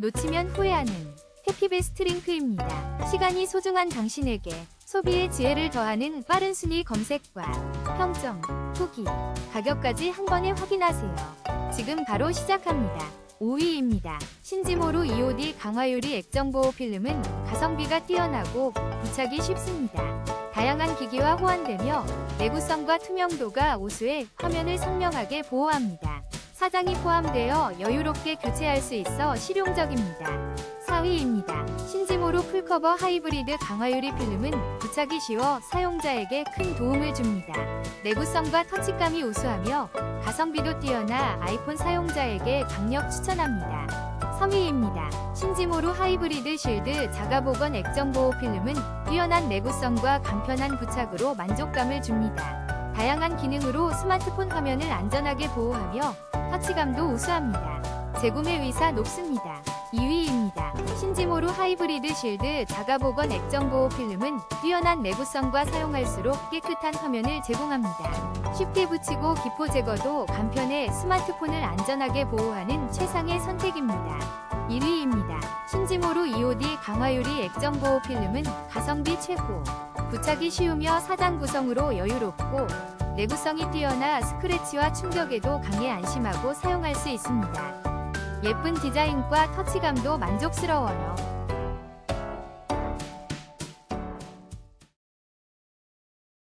놓치면 후회하는 해피베스트 링크입니다. 시간이 소중한 당신에게 소비의 지혜를 더하는 빠른 순위 검색과 평점, 후기, 가격까지 한 번에 확인하세요. 지금 바로 시작합니다. 5위입니다. 신지모루 EOD 강화유리 액정보호 필름은 가성비가 뛰어나고 부착이 쉽습니다. 다양한 기기와 호환되며 내구성과 투명도가 우수해 화면을 선명하게 보호합니다. 사장이 포함되어 여유롭게 교체할 수 있어 실용적입니다. 4위입니다. 신지모로 풀커버 하이브리드 강화유리 필름은 부착이 쉬워 사용자에게 큰 도움을 줍니다. 내구성과 터치감이 우수하며 가성비도 뛰어나 아이폰 사용자에게 강력 추천합니다. 3위입니다. 신지모루 하이브리드 실드 자가보건 액정보호 필름은 뛰어난 내구성과 간편한 부착으로 만족감을 줍니다. 다양한 기능으로 스마트폰 화면을 안전하게 보호하며 터치감도 우수합니다. 재구매 위사 높습니다. 2위입니다. 신지모루 하이브리드 실드 자가보건 액정보호 필름은 뛰어난 내구성과 사용할수록 깨끗한 화면을 제공합니다. 쉽게 붙이고 기포 제거도 간편해 스마트폰을 안전하게 보호하는 최상의 선택입니다. 1위입니다. 신지모루 EOD 강화유리 액정보호 필름은 가성비 최고. 부착이 쉬우며 사장 구성으로 여유롭고 내구성이 뛰어나 스크래치와 충격에도 강해 안심하고 사용할 수 있습니다. 예쁜 디자인과 터치감도 만족스러워요.